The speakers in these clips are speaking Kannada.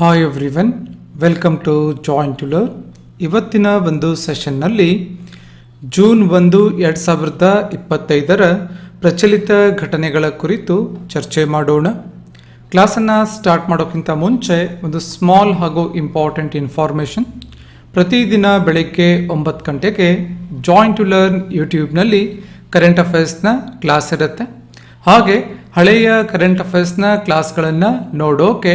Hi everyone welcome to joint to learn ಇವತ್ತಿನ ಒಂದು ಸೆಷನ್ನಲ್ಲಿ ಜೂನ್ ಒಂದು, ಎರಡು ಸಾವಿರದ ಇಪ್ಪತ್ತೈದರ ಪ್ರಚಲಿತ ಘಟನೆಗಳ ಕುರಿತು ಚರ್ಚೆ ಮಾಡೋಣ. ಕ್ಲಾಸನ್ನು ಸ್ಟಾರ್ಟ್ ಮಾಡೋಕ್ಕಿಂತ ಮುಂಚೆ ಒಂದು ಸ್ಮಾಲ್ ಹಾಗೂ ಇಂಪಾರ್ಟೆಂಟ್ ಇನ್ಫಾರ್ಮೇಷನ್ ಪ್ರತಿದಿನ ಬೆಳಗ್ಗೆ ಒಂಬತ್ತು ಗಂಟೆಗೆ ಜಾಯಿಂಟ್ ಟು ಲರ್ನ್ ಯೂಟ್ಯೂಬ್ನಲ್ಲಿ ಕರೆಂಟ್ ಅಫೇರ್ಸ್ನ ಕ್ಲಾಸ್ ಇರುತ್ತೆ. ಹಾಗೆ ಹಳೆಯ ಕರೆಂಟ್ ಅಫೇರ್ಸ್ನ ಕ್ಲಾಸ್ಗಳನ್ನು ನೋಡೋಕೆ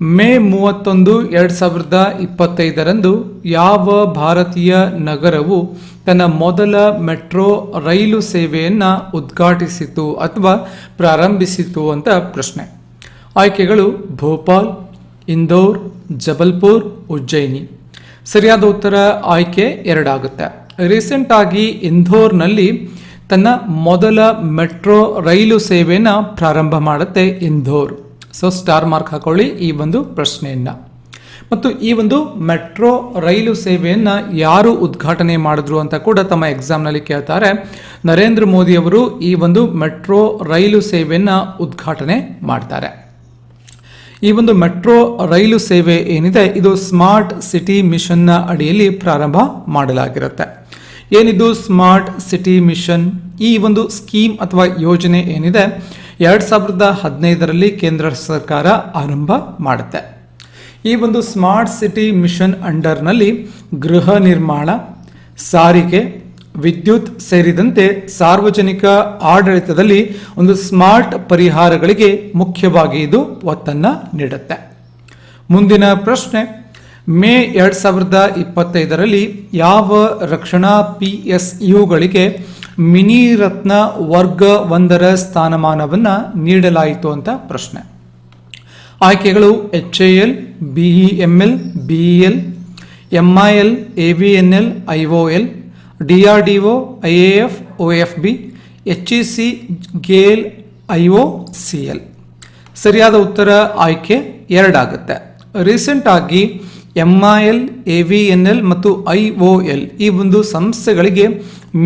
ಮೇ ಮೂವತ್ತೊಂದು ಎರಡು ಸಾವಿರದ ಇಪ್ಪತ್ತೈದರಂದು ಯಾವ ಭಾರತೀಯ ನಗರವು ತನ್ನ ಮೊದಲ ಮೆಟ್ರೋ ರೈಲು ಸೇವೆಯನ್ನು ಉದ್ಘಾಟಿಸಿತು ಅಥವಾ ಪ್ರಾರಂಭಿಸಿತು ಅಂತ ಪ್ರಶ್ನೆ. ಆಯ್ಕೆಗಳು ಭೋಪಾಲ್, ಇಂದೋರ್, ಜಬಲ್ಪುರ್, ಉಜ್ಜಯಿನಿ. ಸರಿಯಾದ ಉತ್ತರ ಆಯ್ಕೆ ಎರಡಾಗುತ್ತೆ. ರೀಸೆಂಟ್ ಆಗಿ ಇಂದೋರ್ನಲ್ಲಿ ತನ್ನ ಮೊದಲ ಮೆಟ್ರೋ ರೈಲು ಸೇವೆಯನ್ನು ಪ್ರಾರಂಭ ಮಾಡುತ್ತೆ ಇಂದೋರ್. ಸೊ ಸ್ಟಾರ್ ಮಾರ್ಕ್ ಹಾಕೊಳ್ಳಿ ಈ ಒಂದು ಪ್ರಶ್ನೆಯನ್ನ. ಮತ್ತು ಈ ಒಂದು ಮೆಟ್ರೋ ರೈಲು ಸೇವೆಯನ್ನು ಯಾರು ಉದ್ಘಾಟನೆ ಮಾಡಿದ್ರು ಅಂತ ಕೂಡ ತಮ್ಮ ಎಕ್ಸಾಮ್ನಲ್ಲಿ ಕೇಳ್ತಾರೆ. ನರೇಂದ್ರ ಮೋದಿ ಅವರು ಈ ಒಂದು ಮೆಟ್ರೋ ರೈಲು ಸೇವೆಯನ್ನು ಉದ್ಘಾಟನೆ ಮಾಡ್ತಾರೆ. ಈ ಒಂದು ಮೆಟ್ರೋ ರೈಲು ಸೇವೆ ಏನಿದೆ, ಇದು ಸ್ಮಾರ್ಟ್ ಸಿಟಿ ಮಿಷನ್ನ ಅಡಿಯಲ್ಲಿ ಪ್ರಾರಂಭ ಮಾಡಲಾಗಿರುತ್ತೆ. ಏನಿದು ಸ್ಮಾರ್ಟ್ ಸಿಟಿ ಮಿಷನ್, ಈ ಒಂದು ಸ್ಕೀಮ್ ಅಥವಾ ಯೋಜನೆ ಏನಿದೆ ಎರಡು ಸಾವಿರದ ಹದಿನೈದರಲ್ಲಿ ಕೇಂದ್ರ ಸರ್ಕಾರ ಆರಂಭ ಮಾಡುತ್ತೆ. ಈ ಒಂದು ಸ್ಮಾರ್ಟ್ ಸಿಟಿ ಮಿಷನ್ ಅಂಡರ್ನಲ್ಲಿ ಗೃಹ ನಿರ್ಮಾಣ, ಸಾರಿಗೆ, ವಿದ್ಯುತ್ ಸೇರಿದಂತೆ ಸಾರ್ವಜನಿಕ ಆಡಳಿತದಲ್ಲಿ ಒಂದು ಸ್ಮಾರ್ಟ್ ಪರಿಹಾರಗಳಿಗೆ ಮುಖ್ಯವಾಗಿ ಇದು ಒತ್ತನ್ನು ನೀಡುತ್ತೆ. ಮುಂದಿನ ಪ್ರಶ್ನೆ, ಮೇ ಎರಡು ಸಾವಿರದ ಇಪ್ಪತ್ತೈದರಲ್ಲಿ ಯಾವ ರಕ್ಷಣಾ ಪಿ ಎಸ್ ಯುಗಳಿಗೆ ಮಿನಿ ರತ್ನ ವರ್ಗ ಒಂದರ ಸ್ಥಾನಮಾನವನ್ನು ನೀಡಲಾಯಿತು ಅಂತ ಪ್ರಶ್ನೆ. ಆಯ್ಕೆಗಳು H A L BE M L BE L, M I L, A V N L, I O L, D R D O, I A F, O F B, H E C GAIL I O, C L. ಸರಿಯಾದ ಉತ್ತರ ಆಯ್ಕೆ ಎರಡಾಗುತ್ತೆ. ರೀಸೆಂಟ್ ಆಗಿ M I L A V N L ಮತ್ತು ಐ ಒ ಎಲ್ ಈ ಒಂದು ಸಂಸ್ಥೆಗಳಿಗೆ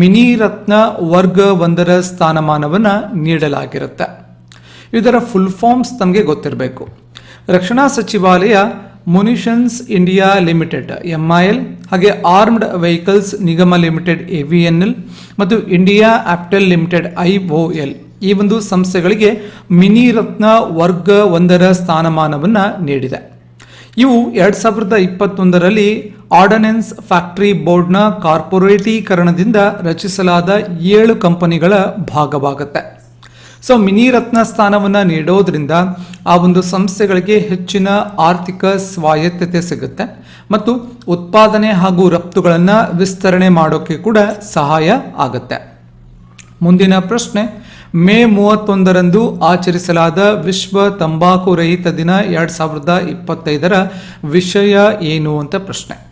ಮಿನಿ ರತ್ನ ವರ್ಗ ಒಂದರ ಸ್ಥಾನಮಾನವನ್ನು ನೀಡಲಾಗಿರುತ್ತೆ. ಇದರ ಫುಲ್ ಫಾರ್ಮ್ಸ್ ತಮಗೆ ಗೊತ್ತಿರಬೇಕು. ರಕ್ಷಣಾ ಸಚಿವಾಲಯ munitions India limited M I L ಹಾಗೆ armoured vehicles Nigam limited A V N L ಮತ್ತು India Optel limited I O L ಈ ಒಂದು ಸಂಸ್ಥೆಗಳಿಗೆ ಮಿನಿ ರತ್ನ ವರ್ಗ ಒಂದರ ಸ್ಥಾನಮಾನವನ್ನು ನೀಡಿದೆ. ಇವು ಎರಡು ಸಾವಿರದ ಇಪ್ಪತ್ತೊಂದರಲ್ಲಿ ಆರ್ಡನೆನ್ಸ್ ಫ್ಯಾಕ್ಟರಿ ಬೋರ್ಡ್ನ ಕಾರ್ಪೊರೇಟೀಕರಣದಿಂದ ರಚಿಸಲಾದ ಏಳು ಕಂಪನಿಗಳ ಭಾಗವಾಗುತ್ತೆ. ಸೊ, ಮಿನಿ ರತ್ನ ಸ್ಥಾನವನ್ನು ನೀಡೋದ್ರಿಂದ ಆ ಒಂದು ಸಂಸ್ಥೆಗಳಿಗೆ ಹೆಚ್ಚಿನ ಆರ್ಥಿಕ ಸ್ವಾಯತ್ತತೆ ಸಿಗುತ್ತೆ ಮತ್ತು ಉತ್ಪಾದನೆ ಹಾಗೂ ರಫ್ತುಗಳನ್ನು ವಿಸ್ತರಣೆ ಮಾಡೋಕ್ಕೆ ಕೂಡ ಸಹಾಯ ಆಗುತ್ತೆ. ಮುಂದಿನ ಪ್ರಶ್ನೆ ಮೇ ಮೂವತ್ತೊಂದರಂದು ಆಚರಿಸಲಾದ ವಿಶ್ವ ತಂಬಾಕು ರಹಿತ ದಿನ ಎರಡು ಸಾವಿರದ ಇಪ್ಪತ್ತೈದರ ವಿಷಯ ಏನು ಅಂತ ಪ್ರಶ್ನೆ.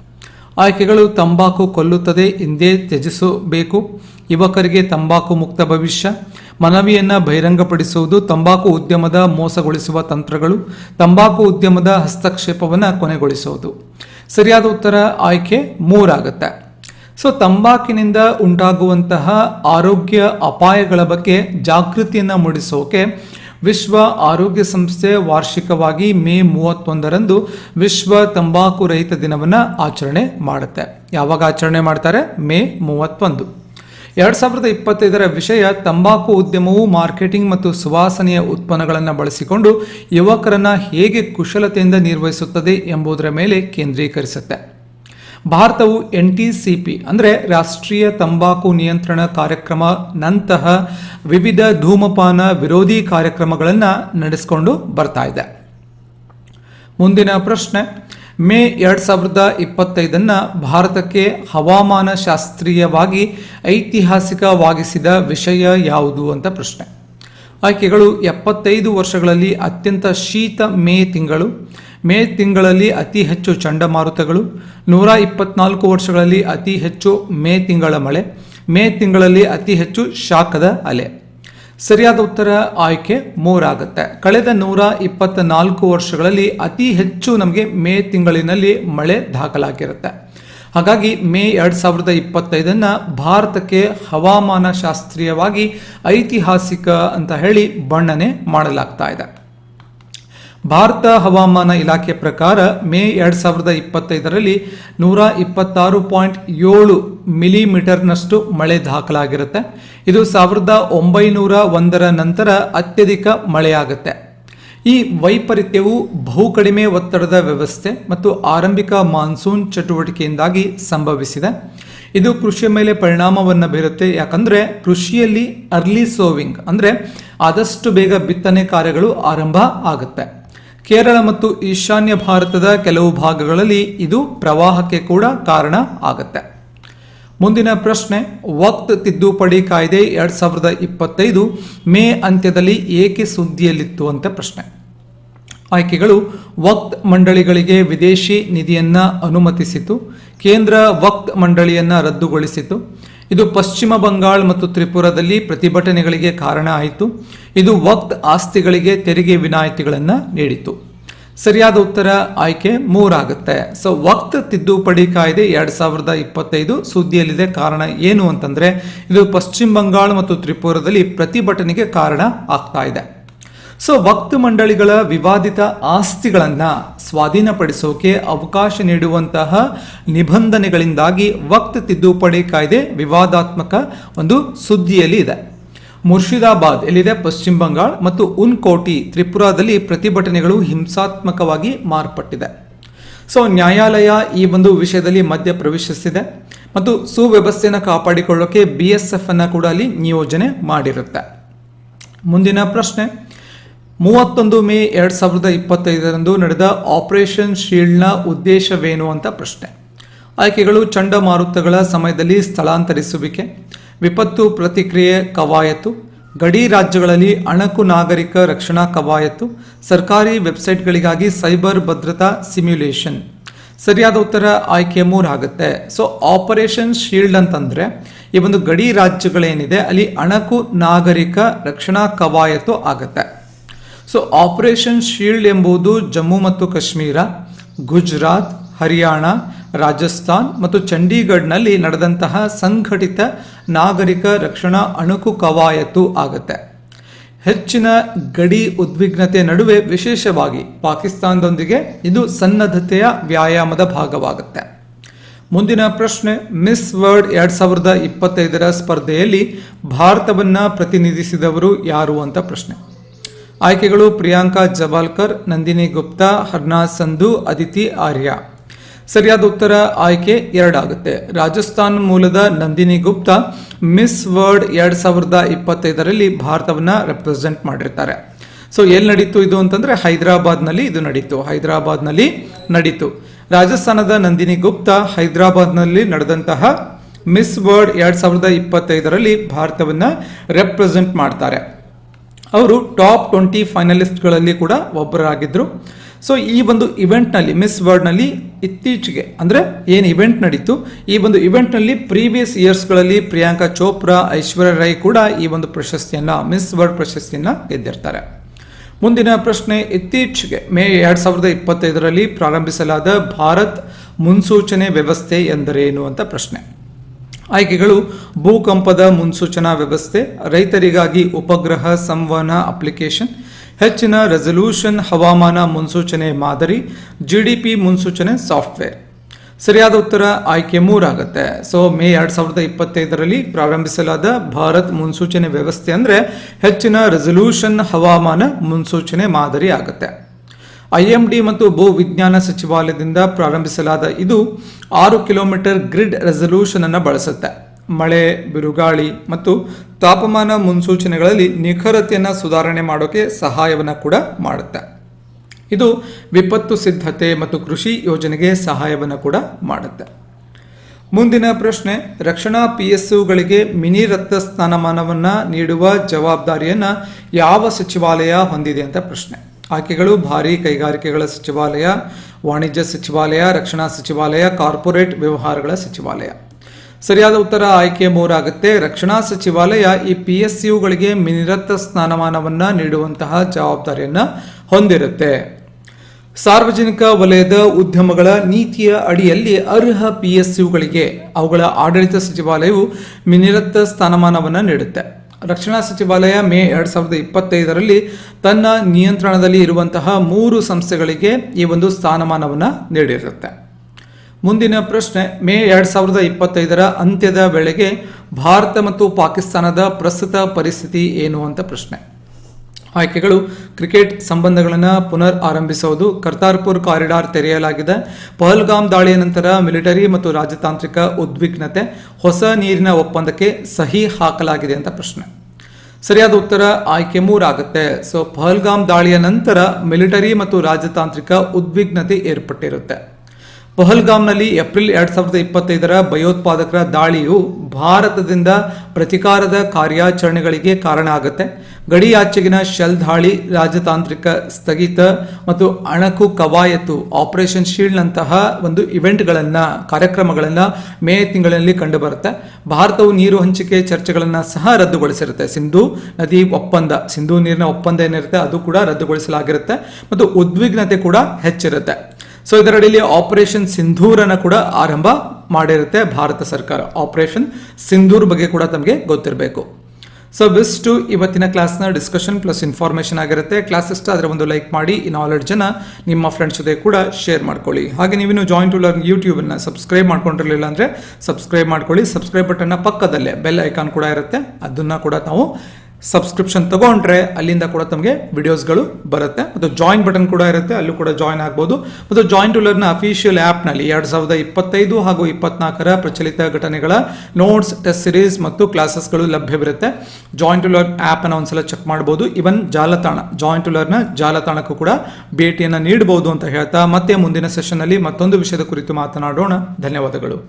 ಆಯ್ಕೆಗಳು ತಂಬಾಕು ಕೊಲ್ಲುತ್ತದೆ ಎಂದೇ ತ್ಯಜಿಸಬೇಕು. ಯುವಕರಿಗೆ ತಂಬಾಕು ಮುಕ್ತ ಭವಿಷ್ಯ. ಮನವಿಯನ್ನು ಬಹಿರಂಗಪಡಿಸುವುದು ತಂಬಾಕು ಉದ್ಯಮದ ಮೋಸಗೊಳಿಸುವ ತಂತ್ರಗಳು. ತಂಬಾಕು ಉದ್ಯಮದ ಹಸ್ತಕ್ಷೇಪವನ್ನು ಕೊನೆಗೊಳಿಸುವುದು. ಸರಿಯಾದ ಉತ್ತರ ಆಯ್ಕೆ ಮೂರಾಗುತ್ತೆ. ಸೊ ತಂಬಾಕಿನಿಂದ ಉಂಟಾಗುವಂತಹ ಆರೋಗ್ಯ ಅಪಾಯಗಳ ಬಗ್ಗೆ ಜಾಗೃತಿಯನ್ನು ಮೂಡಿಸೋಕೆ ವಿಶ್ವ ಆರೋಗ್ಯ ಸಂಸ್ಥೆ ವಾರ್ಷಿಕವಾಗಿ ಮೇ ಮೂವತ್ತೊಂದರಂದು ವಿಶ್ವ ತಂಬಾಕು ರಹಿತ ದಿನವನ್ನು ಆಚರಣೆ ಮಾಡುತ್ತೆ. ಯಾವಾಗ ಆಚರಣೆ ಮಾಡ್ತಾರೆ? ಮೇ ಮೂವತ್ತೊಂದು. ಎರಡು ಸಾವಿರದ ಇಪ್ಪತ್ತೈದರ ವಿಷಯ, ತಂಬಾಕು ಉದ್ಯಮವು ಮಾರ್ಕೆಟಿಂಗ್ ಮತ್ತು ಸುವಾಸನೆಯ ಉತ್ಪನ್ನಗಳನ್ನು ಬಳಸಿಕೊಂಡು ಯುವಕರನ್ನು ಹೇಗೆ ಕುಶಲತೆಯಿಂದ ನಿರ್ವಹಿಸುತ್ತದೆ ಎಂಬುದರ ಮೇಲೆ ಕೇಂದ್ರೀಕರಿಸುತ್ತೆ. ಭಾರತವು ಎನ್ ಟಿ ಸಿ ಪಿ, ಅಂದರೆ ರಾಷ್ಟ್ರೀಯ ತಂಬಾಕು ನಿಯಂತ್ರಣ ಕಾರ್ಯಕ್ರಮ ನಂತಹ ವಿವಿಧ ಧೂಮಪಾನ ವಿರೋಧಿ ಕಾರ್ಯಕ್ರಮಗಳನ್ನು ನಡೆಸಿಕೊಂಡು ಬರ್ತಾ ಇದೆ. ಮುಂದಿನ ಪ್ರಶ್ನೆ, ಮೇ ಎರಡು ಸಾವಿರದ ಇಪ್ಪತ್ತೈದನ್ನು ಭಾರತಕ್ಕೆ ಹವಾಮಾನ ಶಾಸ್ತ್ರೀಯವಾಗಿ ಐತಿಹಾಸಿಕವಾಗಿಸಿದ ವಿಷಯ ಯಾವುದು ಅಂತ ಪ್ರಶ್ನೆ. ಆಯ್ಕೆಗಳು ಎಪ್ಪತ್ತೈದು ವರ್ಷಗಳಲ್ಲಿ ಅತ್ಯಂತ ಶೀತ ಮೇ ತಿಂಗಳು ಮೇ ತಿಂಗಳಲ್ಲಿ ಅತಿ ಹೆಚ್ಚು ಚಂಡಮಾರುತಗಳು, ನೂರ ಇಪ್ಪತ್ನಾಲ್ಕು ವರ್ಷಗಳಲ್ಲಿ ಅತಿ ಹೆಚ್ಚು ಮೇ ತಿಂಗಳ ಮಳೆ, ಮೇ ತಿಂಗಳಲ್ಲಿ ಅತಿ ಹೆಚ್ಚು ಶಾಖದ ಅಲೆ. ಸರಿಯಾದ ಉತ್ತರ ಆಯ್ಕೆ ಮೂರಾಗುತ್ತೆ. ಕಳೆದ ನೂರ ಇಪ್ಪತ್ತ ನಾಲ್ಕು ವರ್ಷಗಳಲ್ಲಿ ಅತಿ ಹೆಚ್ಚು ನಮಗೆ ಮೇ ತಿಂಗಳಿನಲ್ಲಿ ಮಳೆ ದಾಖಲಾಗಿರುತ್ತೆ. ಹಾಗಾಗಿ ಮೇ ಎರಡು ಸಾವಿರದ ಇಪ್ಪತ್ತೈದನ್ನ ಭಾರತಕ್ಕೆ ಹವಾಮಾನ ಶಾಸ್ತ್ರೀಯವಾಗಿ ಐತಿಹಾಸಿಕ ಅಂತ ಹೇಳಿ ಬಣ್ಣನೆ ಮಾಡಲಾಗ್ತಾ ಇದೆ. ಭಾರತ ಹವಾಮಾನ ಇಲಾಖೆ ಪ್ರಕಾರ ಮೇ ಎರಡು ಸಾವಿರದ ಇಪ್ಪತ್ತೈದರಲ್ಲಿ ನೂರ ಇಪ್ಪತ್ತಾರು ಪಾಯಿಂಟ್ ಏಳು ಮಿಲಿಮೀಟರ್ನಷ್ಟು ಮಳೆ ದಾಖಲಾಗಿರುತ್ತೆ. ಇದು ಸಾವಿರದ ಒಂಬೈನೂರ ಒಂದರ ನಂತರ ಅತ್ಯಧಿಕ ಮಳೆಯಾಗುತ್ತೆ. ಈ ವೈಪರೀತ್ಯವು ಬಹು ಕಡಿಮೆ ಒತ್ತಡದ ವ್ಯವಸ್ಥೆ ಮತ್ತು ಆರಂಭಿಕ ಮಾನ್ಸೂನ್ ಚಟುವಟಿಕೆಯಿಂದಾಗಿ ಸಂಭವಿಸಿದೆ. ಇದು ಕೃಷಿಯ ಮೇಲೆ ಪರಿಣಾಮವನ್ನು ಬೀರುತ್ತೆ. ಯಾಕಂದರೆ ಕೃಷಿಯಲ್ಲಿ ಅರ್ಲಿ ಸೋವಿಂಗ್ ಅಂದರೆ ಆದಷ್ಟು ಬೇಗ ಬಿತ್ತನೆ ಕಾರ್ಯಗಳು ಆರಂಭ ಆಗುತ್ತೆ. ಕೇರಳ ಮತ್ತು ಈಶಾನ್ಯ ಭಾರತದ ಕೆಲವು ಭಾಗಗಳಲ್ಲಿ ಇದು ಪ್ರವಾಹಕ್ಕೆ ಕೂಡ ಕಾರಣ ಆಗುತ್ತೆ. ಮುಂದಿನ ಪ್ರಶ್ನೆ, ವಕ್ತ್ ತಿದ್ದುಪಡಿ ಕಾಯ್ದೆ ಎರಡ್ ಸಾವಿರದ ಇಪ್ಪತ್ತೈದು ಮೇ ಅಂತ್ಯದಲ್ಲಿ ಏಕೆ ಸುದ್ದಿಯಲ್ಲಿತ್ತು ಅಂತ ಪ್ರಶ್ನೆ. ಆಯ್ಕೆಗಳು, ವಕ್ತ್ ಮಂಡಳಿಗಳಿಗೆ ವಿದೇಶಿ ನಿಧಿಯನ್ನು ಅನುಮತಿಸಿತು, ಕೇಂದ್ರ ವಕ್ತ್ ಮಂಡಳಿಯನ್ನು ರದ್ದುಗೊಳಿಸಿತು ಇದು ಪಶ್ಚಿಮ ಬಂಗಾಳ ಮತ್ತು ತ್ರಿಪುರದಲ್ಲಿ ಪ್ರತಿಭಟನೆಗಳಿಗೆ ಕಾರಣ ಆಯಿತು. ಇದು ವಕ್ತ್ ಆಸ್ತಿಗಳಿಗೆ ತೆರಿಗೆ ವಿನಾಯಿತಿಗಳನ್ನು ನೀಡಿತು ಸರಿಯಾದ ಉತ್ತರ ಆಯ್ಕೆ ಮೂರಾಗುತ್ತೆ. ಸೊ ವಕ್ತ್ ತಿದ್ದುಪಡಿ ಕಾಯ್ದೆ ಎರಡು ಸಾವಿರದ ಇಪ್ಪತ್ತೈದು ಸುದ್ದಿಯಲ್ಲಿದೆ. ಕಾರಣ ಏನು ಅಂತಂದ್ರೆ, ಇದು ಪಶ್ಚಿಮ ಬಂಗಾಳ ಮತ್ತು ತ್ರಿಪುರದಲ್ಲಿ ಪ್ರತಿಭಟನೆಗೆ ಕಾರಣ ಆಗ್ತಾ ಇದೆ. ಸೊ ವಕ್ತ್ ಮಂಡಳಿಗಳ ವಿವಾದಿತ ಆಸ್ತಿಗಳನ್ನ ಸ್ವಾಧೀನಪಡಿಸೋಕೆ ಅವಕಾಶ ನೀಡುವಂತಹ ನಿಬಂಧನೆಗಳಿಂದಾಗಿ ವಕ್ತ್ ತಿದ್ದುಪಡಿ ಕಾಯ್ದೆ ವಿವಾದಾತ್ಮಕ ಒಂದು ಸುದ್ದಿಯಲ್ಲಿ ಇದೆ. ಮುರ್ಷಿದಾಬಾದ್ ಎಲ್ಲಿದೆ? ಪಶ್ಚಿಮ ಬಂಗಾಳ ಮತ್ತು ಉನ್ಕೋಟಿ ತ್ರಿಪುರಾದಲ್ಲಿ ಪ್ರತಿಭಟನೆಗಳು ಹಿಂಸಾತ್ಮಕವಾಗಿ ಮಾರ್ಪಟ್ಟಿದೆ. ಸೊ ನ್ಯಾಯಾಲಯ ಈ ಒಂದು ವಿಷಯದಲ್ಲಿ ಮಧ್ಯ ಪ್ರವೇಶಿಸಿದೆ ಮತ್ತು ಸುವ್ಯವಸ್ಥೆಯನ್ನು ಕಾಪಾಡಿಕೊಳ್ಳೋಕೆ ಬಿ ಎಸ್ ಎಫ್ ಅನ್ನು ಕೂಡ ಅಲ್ಲಿ ನಿಯೋಜನೆ ಮಾಡಿರುತ್ತೆ. ಮುಂದಿನ ಪ್ರಶ್ನೆ. ಮೂವತ್ತೊಂದು ಮೇ ಎರಡು ಸಾವಿರದ ಇಪ್ಪತ್ತೈದರಂದು ನಡೆದ ಆಪರೇಷನ್ ಶೀಲ್ಡ್ನ ಉದ್ದೇಶವೇನು ಅಂತ ಪ್ರಶ್ನೆ. ಆಯ್ಕೆಗಳು ಚಂಡಮಾರುತಗಳ ಸಮಯದಲ್ಲಿ ಸ್ಥಳಾಂತರಿಸುವಿಕೆ, ವಿಪತ್ತು ಪ್ರತಿಕ್ರಿಯೆ ಕವಾಯತು, ಗಡಿ ರಾಜ್ಯಗಳಲ್ಲಿ ಅಣಕು ನಾಗರಿಕ ರಕ್ಷಣಾ ಕವಾಯತು, ಸರ್ಕಾರಿ ವೆಬ್ಸೈಟ್ಗಳಿಗಾಗಿ ಸೈಬರ್ ಭದ್ರತಾ ಸಿಮ್ಯುಲೇಷನ್. ಸರಿಯಾದ ಉತ್ತರ ಆಯ್ಕೆ ಮೂರಾಗುತ್ತೆ ಸೊ ಆಪರೇಷನ್ ಶೀಲ್ಡ್ ಅಂತಂದರೆ ಈ ಒಂದು ಗಡಿ ರಾಜ್ಯಗಳೇನಿದೆ, ಅಲ್ಲಿ ಅಣಕು ನಾಗರಿಕ ರಕ್ಷಣಾ ಕವಾಯತು ಆಗುತ್ತೆ. ಸೊ ಆಪರೇಷನ್ ಶೀಲ್ಡ್ ಎಂಬುದು ಜಮ್ಮು ಮತ್ತು ಕಾಶ್ಮೀರ, ಗುಜರಾತ್, ಹರಿಯಾಣ, ರಾಜಸ್ಥಾನ್ ಮತ್ತು ಚಂಡೀಗಢ್ನಲ್ಲಿ ನಡೆದಂತಹ ಸಂಘಟಿತ ನಾಗರಿಕ ರಕ್ಷಣಾ ಅಣುಕು ಕವಾಯತು ಆಗುತ್ತೆ. ಹೆಚ್ಚಿನ ಗಡಿ ಉದ್ವಿಗ್ನತೆ ನಡುವೆ ವಿಶೇಷವಾಗಿ ಪಾಕಿಸ್ತಾನದೊಂದಿಗೆ ಇದು ಸನ್ನದ್ಧತೆಯ ವ್ಯಾಯಾಮದ ಭಾಗವಾಗುತ್ತೆ. ಮುಂದಿನ ಪ್ರಶ್ನೆ ಮಿಸ್ ವರ್ಲ್ಡ್ ಎರಡ್ ಸಾವಿರದ ಇಪ್ಪತ್ತೈದರ ಸ್ಪರ್ಧೆಯಲ್ಲಿ ಭಾರತವನ್ನು ಪ್ರತಿನಿಧಿಸಿದವರು ಯಾರು ಅಂತ ಪ್ರಶ್ನೆ. ಆಯ್ಕೆಗಳು ಪ್ರಿಯಾಂಕಾ ಜವಾಲ್ಕರ್, ನಂದಿನಿ ಗುಪ್ತಾ, ಹರ್ನಾ ಸಂಧು, ಅದಿತಿ ಆರ್ಯ. ಸರಿಯಾದ ಉತ್ತರ ಆಯ್ಕೆ ಎರಡಾಗುತ್ತೆ. ರಾಜಸ್ಥಾನ್ ಮೂಲದ ನಂದಿನಿ ಗುಪ್ತಾ, ಮಿಸ್ ವರ್ಲ್ಡ್ ಎರಡ್ ಸಾವಿರದ ಇಪ್ಪತ್ತೈದರಲ್ಲಿ ಭಾರತವನ್ನ ರೆಪ್ರೆಸೆಂಟ್ ಮಾಡಿರ್ತಾರೆ. ಸೊ, ಎಲ್ಲಿ ನಡೀತು ಇದು ಅಂತಂದ್ರೆ ಹೈದರಾಬಾದ್ನಲ್ಲಿ ಇದು ನಡೀತು. ಹೈದರಾಬಾದ್ನಲ್ಲಿ ನಡೀತು. ರಾಜಸ್ಥಾನದ ನಂದಿನಿ ಗುಪ್ತಾ ಹೈದರಾಬಾದ್ನಲ್ಲಿ ನಡೆದಂತಹ ಮಿಸ್ ವರ್ಲ್ಡ್ ಎರಡ್ ಸಾವಿರದ ಇಪ್ಪತ್ತೈದರಲ್ಲಿ ಭಾರತವನ್ನ ರೆಪ್ರೆಸೆಂಟ್ ಮಾಡ್ತಾರೆ. ಅವರು ಟಾಪ್ ಟ್ವೆಂಟಿ ಫೈನಲಿಸ್ಟ್ಗಳಲ್ಲಿ ಕೂಡ ಒಬ್ಬರಾಗಿದ್ದರು ಸೊ ಈ ಒಂದು ಇವೆಂಟ್ನಲ್ಲಿ ಮಿಸ್ ವರ್ಲ್ಡ್ನಲ್ಲಿ ಇತ್ತೀಚೆಗೆ, ಅಂದರೆ ಏನು ಇವೆಂಟ್ ನಡೀತು, ಈ ಒಂದು ಇವೆಂಟ್ನಲ್ಲಿ ಪ್ರೀವಿಯಸ್ ಇಯರ್ಸ್ಗಳಲ್ಲಿ ಪ್ರಿಯಾಂಕಾ ಚೋಪ್ರಾ, ಐಶ್ವರ್ಯ ರೈ ಕೂಡ ಈ ಒಂದು ಪ್ರಶಸ್ತಿಯನ್ನು ಮಿಸ್ ವರ್ಲ್ಡ್ ಪ್ರಶಸ್ತಿಯನ್ನು ಗೆದ್ದಿರ್ತಾರೆ. ಮುಂದಿನ ಪ್ರಶ್ನೆ, ಇತ್ತೀಚೆಗೆ, ಮೇ ಎರಡು ಸಾವಿರದ ಇಪ್ಪತ್ತೈದರಲ್ಲಿ ಪ್ರಾರಂಭಿಸಲಾದ ಭಾರತ್ ಮುನ್ಸೂಚನೆ ವ್ಯವಸ್ಥೆ ಎಂದರೇನು ಅಂತ ಪ್ರಶ್ನೆ. ಆಯ್ಕೆಗಳು, ಭೂಕಂಪದ ಮುನ್ಸೂಚನಾ ವ್ಯವಸ್ಥೆ, ರೈತರಿಗಾಗಿ ಉಪಗ್ರಹ ಸಂವಹನ ಅಪ್ಲಿಕೇಶನ್, ಹೆಚ್ಚಿನ ರೆಸಲ್ಯೂಷನ್ ಹವಾಮಾನ ಮುನ್ಸೂಚನೆ ಮಾದರಿ ಜಿಡಿಪಿ ಮುನ್ಸೂಚನೆ ಸಾಫ್ಟ್ವೇರ್. ಸರಿಯಾದ ಉತ್ತರ ಆಯ್ಕೆ ಮೂರಾಗುತ್ತೆ. ಸೊ ಮೇ ಎರಡು ಸಾವಿರದ ಇಪ್ಪತ್ತೈದರಲ್ಲಿ ಪ್ರಾರಂಭಿಸಲಾದ ಭಾರತ್ ಮುನ್ಸೂಚನೆ ವ್ಯವಸ್ಥೆ ಅಂದರೆ ಹೆಚ್ಚಿನ ರೆಸಲ್ಯೂಷನ್ ಹವಾಮಾನ ಮುನ್ಸೂಚನೆ ಮಾದರಿ ಆಗುತ್ತೆ. ಐಎಂಡಿ ಮತ್ತು ಭೂ ವಿಜ್ಞಾನ ಸಚಿವಾಲಯದಿಂದ ಪ್ರಾರಂಭಿಸಲಾದ ಇದು ಆರು ಕಿಲೋಮೀಟರ್ ಗ್ರಿಡ್ ರೆಸಲ್ಯೂಷನ್ ಅನ್ನು ಬಳಸುತ್ತೆ. ಮಳೆ, ಬಿರುಗಾಳಿ ಮತ್ತು ತಾಪಮಾನ ಮುನ್ಸೂಚನೆಗಳಲ್ಲಿ ನಿಖರತೆಯನ್ನು ಸುಧಾರಣೆ ಮಾಡೋಕೆ ಸಹಾಯವನ್ನು ಕೂಡ ಮಾಡುತ್ತೆ. ಇದು ವಿಪತ್ತು ಸಿದ್ಧತೆ ಮತ್ತು ಕೃಷಿ ಯೋಜನೆಗೆ ಸಹಾಯವನ್ನು ಕೂಡ ಮಾಡುತ್ತೆ. ಮುಂದಿನ ಪ್ರಶ್ನೆ, ರಕ್ಷಣಾ ಪಿ ಎಸ್ ಯುಗಳಿಗೆ ಮಿನಿ ರಕ್ತ ಸ್ಥಾನಮಾನವನ್ನು ನೀಡುವ ಜವಾಬ್ದಾರಿಯನ್ನು ಯಾವ ಸಚಿವಾಲಯ ಹೊಂದಿದೆ ಅಂತ ಪ್ರಶ್ನೆ. ಆಯ್ಕೆಗಳು ಭಾರಿ ಕೈಗಾರಿಕೆಗಳ ಸಚಿವಾಲಯ, ವಾಣಿಜ್ಯ ಸಚಿವಾಲಯ, ರಕ್ಷಣಾ ಸಚಿವಾಲಯ, ಕಾರ್ಪೊರೇಟ್ ವ್ಯವಹಾರಗಳ ಸಚಿವಾಲಯ. ಸರಿಯಾದ ಉತ್ತರ ಆಯ್ಕೆ ಮೂರಾಗುತ್ತೆ. ರಕ್ಷಣಾ ಸಚಿವಾಲಯ ಈ ಪಿ ಎಸ್ ಯುಗಳಿಗೆ ಮಿನಿರತ್ತ ಸ್ಥಾನಮಾನವನ್ನು ನೀಡುವಂತಹ ಜವಾಬ್ದಾರಿಯನ್ನು ಹೊಂದಿರುತ್ತೆ. ಸಾರ್ವಜನಿಕ ವಲಯದ ಉದ್ಯಮಗಳ ನೀತಿಯ ಅಡಿಯಲ್ಲಿ ಅರ್ಹ ಪಿ ಎಸ್ ಯುಗಳಿಗೆ ಅವುಗಳ ಆಡಳಿತ ಸಚಿವಾಲಯವು ಮಿನಿರತ್ತ ಸ್ಥಾನಮಾನವನ್ನು ನೀಡುತ್ತೆ. ರಕ್ಷಣಾ ಸಚಿವಾಲಯ ಮೇ ಎರಡು ಸಾವಿರದ ಇಪ್ಪತ್ತೈದರಲ್ಲಿ ತನ್ನ ನಿಯಂತ್ರಣದಲ್ಲಿ ಇರುವಂತಹ ಮೂರು ಸಂಸ್ಥೆಗಳಿಗೆ ಈ ಒಂದು ಸ್ಥಾನಮಾನವನ್ನು ನೀಡಿರುತ್ತೆ. ಮುಂದಿನ ಪ್ರಶ್ನೆ, ಮೇ ಎರಡು ಸಾವಿರದ ಇಪ್ಪತ್ತೈದರ ಅಂತ್ಯದ ವೇಳೆಗೆ ಭಾರತ ಮತ್ತು ಪಾಕಿಸ್ತಾನದ ಪ್ರಸ್ತುತ ಪರಿಸ್ಥಿತಿ ಏನು ಅಂತ ಪ್ರಶ್ನೆ. ಆಯ್ಕೆಗಳು. ಕ್ರಿಕೆಟ್ ಸಂಬಂಧಗಳನ್ನು ಪುನರ್ ಆರಂಭಿಸುವುದು ಕರ್ತಾರ್ಪುರ್ ಕಾರಿಡಾರ್ ತೆರೆಯಲಾಗಿದೆ. ಪಹಲ್ಗಾಮ್ ದಾಳಿಯ ನಂತರ ಮಿಲಿಟರಿ ಮತ್ತು ರಾಜತಾಂತ್ರಿಕ ಉದ್ವಿಗ್ನತೆ, ಹೊಸ ನೀರಿನ ಒಪ್ಪಂದಕ್ಕೆ ಸಹಿ ಹಾಕಲಾಗಿದೆ ಅಂತ ಪ್ರಶ್ನೆ. ಸರಿಯಾದ ಉತ್ತರ ಆಯ್ಕೆ ಮೂರಾಗುತ್ತೆ. ಸೊ, ಪಹಲ್ಗಾಮ್ ದಾಳಿಯ ನಂತರ ಮಿಲಿಟರಿ ಮತ್ತು ರಾಜತಾಂತ್ರಿಕ ಉದ್ವಿಗ್ನತೆ ಏರ್ಪಟ್ಟಿರುತ್ತೆ. ಪಹಲ್ಗಾಮ್ನಲ್ಲಿ ಏಪ್ರಿಲ್ ಎರಡ್ ಸಾವಿರದ ಇಪ್ಪತ್ತೈದರ ಭಯೋತ್ಪಾದಕರ ದಾಳಿಯು ಭಾರತದಿಂದ ಪ್ರತಿಕಾರದ ಕಾರ್ಯಾಚರಣೆಗಳಿಗೆ ಕಾರಣ ಆಗುತ್ತೆ. ಗಡಿಯಾಚೆಗಿನ ಶೆಲ್ ದಾಳಿ, ರಾಜತಾಂತ್ರಿಕ ಸ್ಥಗಿತ ಮತ್ತು ಅಣಕು ಕವಾಯತು ಆಪರೇಷನ್ ಶೀಲ್ಡ್ನಂತಹ ಒಂದು ಇವೆಂಟ್ಗಳನ್ನು, ಕಾರ್ಯಕ್ರಮಗಳನ್ನು ಮೇ ತಿಂಗಳಲ್ಲಿ ಕಂಡುಬರುತ್ತೆ. ಭಾರತವು ನೀರು ಹಂಚಿಕೆ ಚರ್ಚೆಗಳನ್ನು ಸಹ ರದ್ದುಗೊಳಿಸಿರುತ್ತೆ. ಸಿಂಧು ನದಿ ಒಪ್ಪಂದ, ಸಿಂಧು ನೀರಿನ ಒಪ್ಪಂದ ಏನಿರುತ್ತೆ, ಅದು ಕೂಡ ರದ್ದುಗೊಳಿಸಲಾಗಿರುತ್ತೆ ಮತ್ತು ಉದ್ವಿಗ್ನತೆ ಕೂಡ ಹೆಚ್ಚಿರುತ್ತೆ. ಸೊ ಇದರಡಿಯಲ್ಲಿ ಆಪರೇಷನ್ ಸಿಂಧೂರನ್ನು ಕೂಡ ಆರಂಭ ಮಾಡಿರುತ್ತೆ ಭಾರತ ಸರ್ಕಾರ. ಆಪರೇಷನ್ ಸಿಂಧೂರ್ ಬಗ್ಗೆ ಕೂಡ ತಮಗೆ ಗೊತ್ತಿರಬೇಕು. ಸೊ ಬೆಸ್ಟು ಇವತ್ತಿನ ಕ್ಲಾಸ್ನ ಡಿಸ್ಕಷನ್ ಪ್ಲಸ್ ಇನ್ಫಾರ್ಮೇಷನ್ ಆಗಿರುತ್ತೆ. ಕ್ಲಾಸ್ ಇಷ್ಟ ಅದರ ಒಂದು ಲೈಕ್ ಮಾಡಿ ಈ ಜನ ನಿಮ್ಮ ಫ್ರೆಂಡ್ಸ್ ಜೊತೆ ಕೂಡ ಶೇರ್ ಮಾಡ್ಕೊಳ್ಳಿ. ಹಾಗೆ ನೀವಿನ್ನು ಜಾಯಿಂಟ್ ಟು ಲರ್ನ್ ಯೂಟ್ಯೂಬನ್ನು ಸಬ್ಸ್ಕ್ರೈಬ್ ಮಾಡ್ಕೊಂಡಿರಲಿಲ್ಲ ಅಂದರೆ ಸಬ್ಸ್ಕ್ರೈಬ್ ಮಾಡ್ಕೊಳ್ಳಿ. ಸಬ್ಸ್ಕ್ರೈಬ್ ಬಟನ್ನ ಪಕ್ಕದಲ್ಲೇ ಬೆಲ್ ಐಕಾನ್ ಕೂಡ ಇರುತ್ತೆ. ಅದನ್ನು ಕೂಡ ನಾವು ಸಬ್ಸ್ಕ್ರಿಪ್ಷನ್ ತಗೊಂಡ್ರೆ ಅಲ್ಲಿಂದ ಕೂಡ ತಮಗೆ ವಿಡಿಯೋಸ್ಗಳು ಬರುತ್ತೆ. ಮತ್ತು ಜಾಯಿನ್ ಬಟನ್ ಕೂಡ ಇರುತ್ತೆ, ಅಲ್ಲೂ ಕೂಡ ಜಾಯಿನ್ ಆಗ್ಬೋದು. ಮತ್ತು ಜಾಯಿನ್ ಟೂಲರ್ನ ಲರ್ನ್ ಅಫಿಷಿಯಲ್ ಆ್ಯಪ್ನಲ್ಲಿ ಎರಡು ಸಾವಿರದ ಇಪ್ಪತ್ತೈದು ಹಾಗೂ ಇಪ್ಪತ್ನಾಲ್ಕರ ಪ್ರಚಲಿತ ಘಟನೆಗಳ ನೋಟ್ಸ್ ಟೆಸ್ಟ್ ಸಿರೀಸ್ ಮತ್ತು ಕ್ಲಾಸಸ್ಗಳು ಲಭ್ಯವಿರುತ್ತೆ ಜಾಯಿನ್ ಟೂಲರ್ ಆ್ಯಪನ್ನು ಒಂದ್ಸಲ ಚೆಕ್ ಮಾಡ್ಬೋದು. ಇವನ್ ಜಾಲತಾಣ ಜಾಯಿನ್ ಟೂಲರ್ನ ಜಾಲತಾಣಕ್ಕೂ ಕೂಡ ಭೇಟಿಯನ್ನು ನೀಡಬಹುದು ಅಂತ ಹೇಳ್ತಾ ಮತ್ತೆ ಮುಂದಿನ ಸೆಷನ್ನಲ್ಲಿ ಮತ್ತೊಂದು ವಿಷಯದ ಕುರಿತು ಮಾತನಾಡೋಣ. ಧನ್ಯವಾದಗಳು.